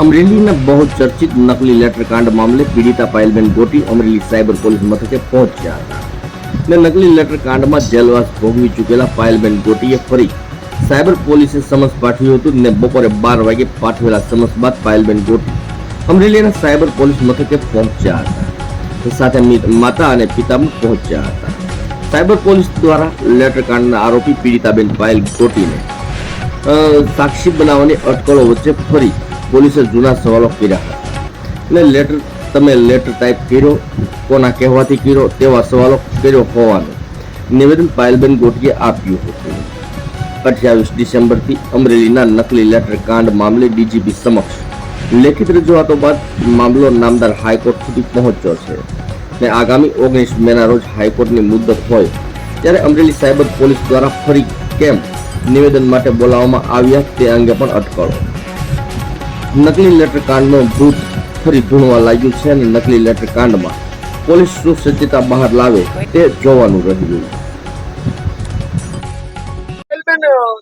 અમરેલીના બહુ ચર્ચિત નકલી લેટર કાંડ મામલે પીડિતા પાયલબેન ગોટી અમરેલી સાયબર પોલીસ મથકે પહોંચ્યા હતા. ને નકલી લેટર કાંડમાં જેલવાસ ભોગવી ચૂકેલા પાયલબેન ગોટીએ ફરી સાયબર પોલીસે સમન્સ પાઠવ્યું હતું ને બપોરે બાર વાગે પાઠવેલા સમન્સ બાદ પાયલબેન ગોટી અમરેલીના સાયબર પોલીસ મથકે પહોંચ્યા હતા સાથે માતા અને પિતા પણ પહોંચ્યા હતા. સાયબર પોલીસ દ્વારા લેટર કાંડના આરોપી પીડિતાબેન પાયલ ગોટીને સાક્ષી બનાવવાની અટકળો વચ્ચે ફરી પોલીસે જૂના સવાલો કર્યા હતા. એટલે લેટર તમે લેટર ટાઈપ કર્યો, કોના કહેવાથી કર્યો, તેવા સવાલો કર્યો હોવાનું. નિવેદન પાયલબેન ગોટીએ આપ્યું હતું. અઠ્યાવીસ ડિસેમ્બરથી અમરેલીના નકલી લેટર કાંડ મામલે ડીજીપી સમક્ષ. લેખિત રજૂઆતો બાદ મામલો નામદાર હાઈકોર્ટ સુધી પહોંચ્યો છે. ને આગામી ઓગણીસ મેના રોજ હાઈકોર્ટની મુદત હોય, ત્યારે અમરેલી સાયબર પોલીસ દ્વારા ફરી કેમ નિવેદન માટે બોલાવવામાં આવ્યા તે અંગે પણ અટકળો. નકલી લેટર કાંડનો ભૂત ફરી ભૂણવા લાગ્યું છે અને નકલી લેટર કાંડમાં પોલીસ શું સજ્જતા બહાર લાવે તે જોવાનું રહ્યું.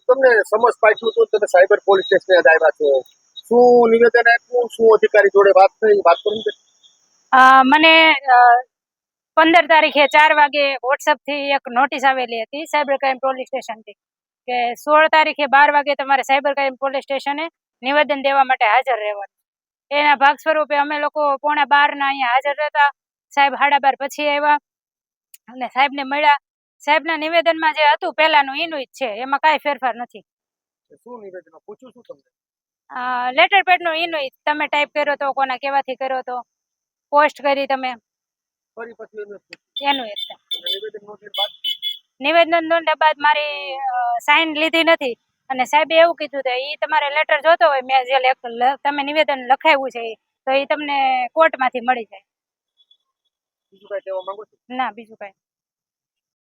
તમને સમજ પાછું હતું તમે સાયબર પોલીસ સ્ટેશને આવ્યા છો. શું નિવેદન આપ્યું? શું અધિકારી જોડે વાત થઈ? વાત કરું? અ, મને પંદર તારીખે ચાર વાગે વોટ્સઅપથી એક નોટિસ આવેલી હતી સાયબર ક્રાઇમ પોલીસ સ્ટેશનથી કે સોળ તારીખે બાર વાગે તમારે સાયબર ક્રાઇમ પોલીસ સ્ટેશને નિવેદન દેવા માટે હાજર રહેવાનું. એના ભાગ સ્વરૂપે અમે લોકો પોણા બારના અહીંયા હાજર રહેતા. સાહેબ હાડા બાર પછી આવ્યા. અને સાહેબને મળ્યા. સાહેબના નિવેદનમાં જે હતું પહેલાનું એનું જ છે. એમાં કાંઈ ફેરફાર નથી. શું નિવેદન પૂછું છું તમને. લેટર પેડનું જ. તમે ટાઈપ કર્યો તો કોના કેવાથી કર્યો તો. પોસ્ટ કરી તમે. ફરી પછી એનું. નિવેદન નોંધ્યા બાદ મારી સાઈન લીધી નથી. અને સાહેબે એવું કીધું કે એ તમારે લેટર જોતો હોય મેં જે તમે નિવેદન લખાવ્યું છે તો એ તમને કોર્ટમાંથી મળી જાય. બીજું કઈ કહેવા માંગો છો? ના બીજું કાંઈ.